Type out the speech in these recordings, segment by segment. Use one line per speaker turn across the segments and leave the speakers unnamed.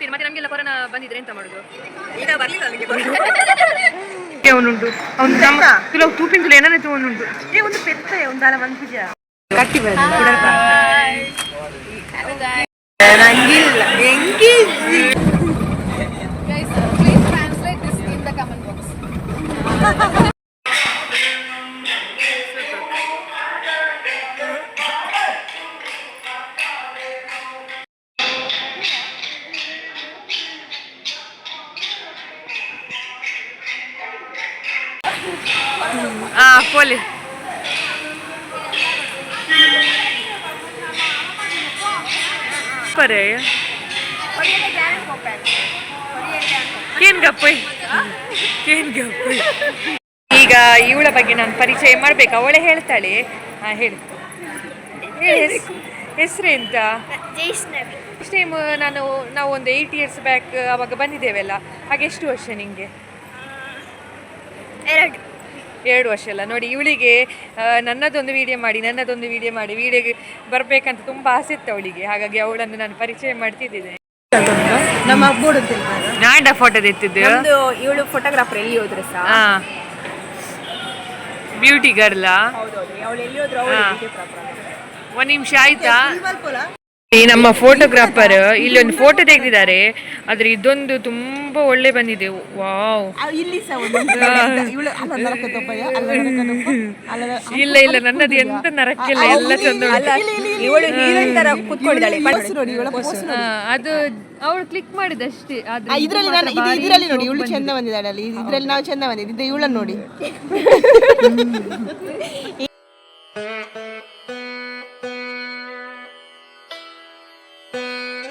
ಅಷ್ಟೇ ಮತ್ತೆ ನಮಗೆಲ್ಲ ಕೊರೋನಾ ಬಂದಿದ್ರೆ ಎಂತ ಮಾಡುದು?
ಈಗ ಬರ್ಲಿಲ್ಲ ನನಗೆ
ಅವನುಂಟು. ಅವ್ನು ನಮ್ಮ ತೂಪಿನ ತೂಪಿಂತಲು ಏನಾಯ್ತು ಅವನುಂಟು.
ಏ ಒಂದು ಪೆತ್ತ ಒಂದಾಲ ಒಂದು ಪೂಜೆ
ಕಟ್ಟಿ
ನಂಗಿಲ್ಲ. ಹೆಂಗಿ
Guys, please translate this in the comment box.
ಪೋಲಿ ಪರೇ ಏನ್ ಗಪ್ಪ ಏನ್ ಗಪ್ಪ ಈಗ ಇವಳ ಬಗ್ಗೆ ನಾನು ಪರಿಚಯ ಮಾಡ್ಬೇಕು. ಅವಳೇ ಹೇಳ್ತಾಳೆ. ಹಾ ಹೇಳಿ. ಹೆಸರು ಎಂತ ಫಸ್ಟ್ ಟೈಮ್ ನಾನು ನಾವು ಒಂದು ಏಯ್ಟ್ ಇಯರ್ಸ್ ಬ್ಯಾಕ್ ಅವಾಗ ಬಂದಿದ್ದೇವೆಲ್ಲ. ಹಾಗೆ ಎಷ್ಟು ವರ್ಷ ನಿಮಗೆ
ಎರಡು.
ಎರಡು ವರ್ಷ ಅಲ್ಲ. ನೋಡಿ ಇವಳಿಗೆ ನನ್ನದೊಂದು ವಿಡಿಯೋ ಮಾಡಿ ನನ್ನದೊಂದು ವಿಡಿಯೋ ಮಾಡಿ ವೀಡಿಯೋಗೆ ಬರಬೇಕಂತ ತುಂಬ ಆಸೆ ಇತ್ತು ಅವಳಿಗೆ. ಹಾಗಾಗಿ ಅವಳನ್ನು ನಾನು ಪರಿಚಯ ಮಾಡ್ತಿದ್ದೇನೆ.
ನಮ್ಮ
ನಾಡ ಫೋಟೋ ಎತ್ತಿದ್ದು
ಇವಳು ಫೋಟೋಗ್ರಾಫರ್ ಎಲ್ಲಿ ಹೋದ್ರೆ ಸಹ
ಬ್ಯೂಟಿ ಗರ್ಲಾ. ಒಂದ್ ನಿಮಿಷ ಆಯ್ತಾ? ಈ ನಮ್ಮ ಫೋಟೋಗ್ರಾಫರ್ ಇಲ್ಲಿ ಒಂದು ಫೋಟೋ ತೆಗೆದಿದ್ದಾರೆ. ಆದ್ರೆ ಇದೊಂದು ತುಂಬಾ ಒಳ್ಳೆ ಬಂದಿದೆ. ವಾವ್.
ಇಲ್ಲಿ
ಇಲ್ಲ ಇಲ್ಲ ನನ್ನದು ಎಂತ ನರಕ್ಕಿಲ್ಲ ಎಲ್ಲ ಚಂದ ಅದು ಅವಳು ಕ್ಲಿಕ್ ಮಾಡಿದಷ್ಟೇ ಇದ್ರಲ್ಲಿ ಇದು
ಇದರಲ್ಲಿ ನಾನು ನೋಡಿ ಇವಳು. ಚಂದ ಬಂದಿದ್ದಾಳೆ ಇದ್ರಲ್ಲಿ ನಾವು ಚಂದ ಬಂದಿದ್ದೆ ಇವಳನ್ನು ನೋಡಿ.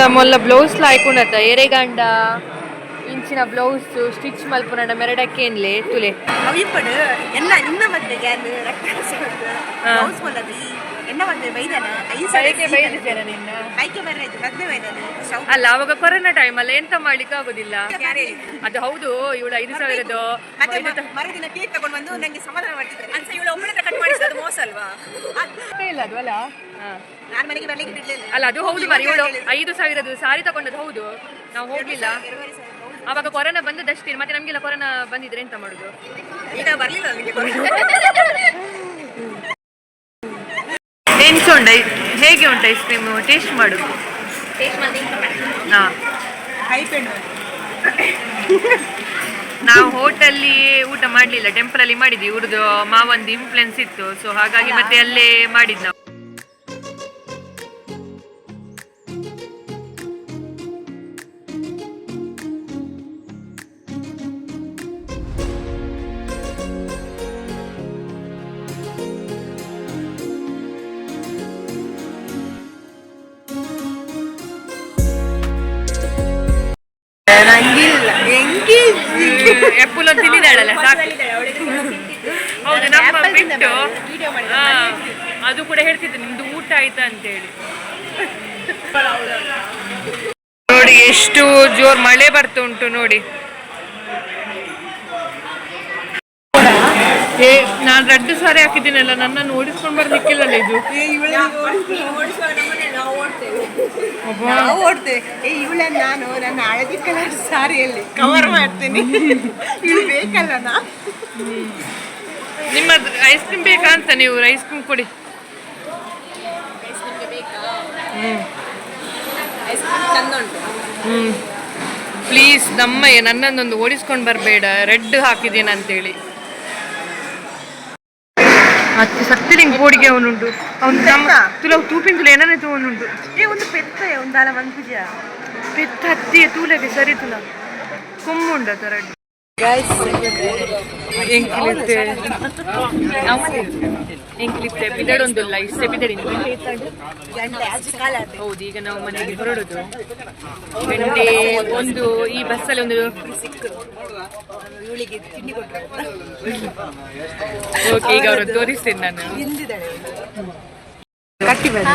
ಇಂದ ಮೊಲ್ಲ ಬ್ಲೌಸ್ ಲಾಯ್ಕೊಂಡತ್ತ ಎರೆಗಂಡ ಇಂಚಿನ ಬ್ಲೌಸ್ ಸ್ಟಿಚ್ ಮಲ್ಪುನಂಡ ಮೆರಡಕ್ಕೇನ್ಲೆ ತುಲೆ.
ಅವಿಪ್ಪಡು ಎಲ್ಲ ನಿನ್ನ ಮದ್ವೆಗೆ ರಕ್ತ
ನಿನ್ನ.
ಮದ್ವೆ
ಅಲ್ಲ ಅವಾಗ ಕೊರೋನಾ ಟೈಮ್ ಅಲ್ಲ ಎಂತ ಮಾಡ್ಲಿಕ್ಕೆ ಆಗುದಿಲ್ಲ? ಅದು ಹೌದು ಇವಳು ಐದು ಸಾವಿರದ್ದು
ಮತ್ತೆ
ಇದು ತ-
ಮ- ಮರುದಿನ ಕೇಕ್ ತಗೊಂಡು ಬಂದು ನಂಗೆ ಸಮಾಧಾನ ಮಾಡ್ತಿದ್ರು ಅನ್ಸ ಇವಳು ಒಮ್ಮೆ ಕಟ್ ಮಾಡಿಸಿ ಅದು ಮೋಸ ಅಲ್ವಾ?
ಅಷ್ಟೇ ಇಲ್ಲ ಅದು ಅಲ್ಲ. ಹಾ.
ನಾನು ಮನೆಗೆ ಬರ್ಲಿಕ್ಕೆ ಬಿಡ್ಲಿಲ್ಲ.
ಅಲ್ಲ ಅದು ಹೌದು ಮರಿ ಇವಳು ಐದು ಸಾವಿರದ್ದು ಸಾರಿ ತಗೊಂಡದ್ದು ಹೌದು. ನಾವು ಹೋಗ್ಲಿಲ್ಲ. ಅವಾಗ ಕೊರೋನಾ ಬಂದದಷ್ಟೇ ಮತ್ತೆ ನಮ್ಗೆಲ್ಲ ಕೊರೋನಾ ಬಂದಿದ್ರೆ ಎಂತ ಮಾಡುದು?
ಈಗ ಬರ್ಲಿಲ್ಲ ನನಗೆ
ಎನ್ಸುಂಡ ಹೇಗೆ ಉಂಟು ಐಸ್ ಕ್ರೀಮ್ ಟೇಸ್ಟ್ ಮಾಡು. ಹಾ. ನಾವು ಹೋಟೆಲ್ಲಿ ಊಟ ಮಾಡಲಿಲ್ಲ. ಟೆಂಪಲಲ್ಲಿ ಮಾಡಿದ್ವಿ. ಇವ್ರದ್ದು ಮಾವಂದು ಇನ್ಫ್ಲುಯೆನ್ಸ್ ಇತ್ತು. ಸೊ ಹಾಗಾಗಿ ಮತ್ತೆ ಅಲ್ಲೇ ಮಾಡಿದ್ದು ನಾವು. ಹೌದು ನಮ್ಮ ಬಿಟ್ಟು ಅದು ಕೂಡ ಹೇಳ್ತಿದ್ದೆ ನಿಮ್ದು ಊಟ ಆಯ್ತಾ ಅಂತ ಹೇಳಿ ನೋಡಿ ಎಷ್ಟು ಜೋರ್ ಮಳೆ ಬರ್ತಾ ಉಂಟು ನೋಡಿ. ಏ ನಾನು ರೆಡ್ ಸಾರಿ ಹಾಕಿದ್ದೀನಲ್ಲ ನನ್ನನ್ನು ಓಡಿಸ್ಕೊಂಡು ಬರ್ಲಿಕ್ಕಿಲ್ಲಲ್ಲ ಇದು.
ನಾವು ಓಡ್ತೇವೆ. ಏ ಇವಳನ್ನ ನಾನು ನನ್ನ ಹಳದಿ ಕಲರ್ ಸಾರಿಯಲ್ಲಿ ಕವರ್ ಮಾಡ್ತೀನಿ. ಇವಳು ಬೇಕಲ್ಲ ನಾ?
ನಿಮ್ಮ ಐಸ್ ಕ್ರೀಮ್ ಬೇಕಾ ಅಂತ ನೀವು ಐಸ್ ಕ್ರೀಮ್ ಕೊಡಿ. ಪ್ಲೀಸ್ ನಮ್ಮಯ್ಯ ನನ್ನನ್ನೊಂದು ಓಡಿಸ್ಕೊಂಡು ಬರಬೇಡ. ರೆಡ್ ಹಾಕಿದ್ದೀನಿ ಅಂತೇಳಿ ಅತ್ತೆ ಸತ್ತಿಲಿಂಗ್ ಬೋಡಿಗೆ ಅವನುಂಟು ಅವನು ನಮ್ಮ
ಪೆತ್ತ?
ತುಲ ತೂಪಿನ ತುಲ ಏನನ್ನೇ ತಗೊಂಡುಂಟು
ಏ ಒಂದು ಪೆತ್ತ ಒಂದಾಲ ಮಂಕುಜ
ಪೆತ್ತ ಹತ್ತಿ ತೂಲಗೆ ಸರಿ ತುಲ ಕೊಮ್ಮುಂಡ ತರ ಎಂಕಿಲಿತ್ತೆ ಎಂಕಿಲಿತ್ತೆ ಬಿದಡೊಂದಿಲ್ಲ ಇಷ್ಟೇ ಬಿದಡಿ
ಗಂಟೆ ಆಚೆ ಕಾಲ
ಹೌದು ಈಗ ನಾವು ಮನೆಗೆ ಹೊರಡೋದು. ಗಂಟೆ ಒಂದು ಈ ಬಸ್ಸಲ್ಲಿ ಒಂದು ಓಕೆ ಈಗ ಅವರು ತೋರಿಸ್ತೇನೆ ನಾನು. ಕಟ್ಟಿ ಬನ್ನಿ.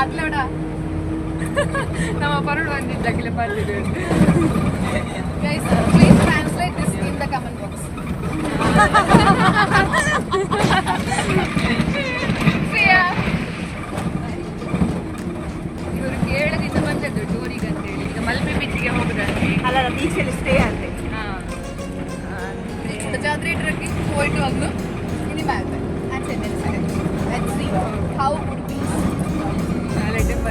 ಮಾತಾಡ
ನಮ್ಮ ಪರಡು ಬಂದಿದ್ದ ಅಖಿಲ ಪಾರ್ಟಿದು
guys please translate this in the comment box
ಇವರು ಕೇರಳದಿಂದ ಬಂದದ್ದು ಟೂರಿಗೆ ಅಂತೇಳಿ ಈಗ ಮಲ್ಪೆ ಬೀಚ್ಗೆ ಹೋಗುದಂತೆ
ಅಲ್ಲ ಬೀಚಲ್ಲಿ ಸ್ಟೇ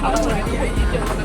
好 don't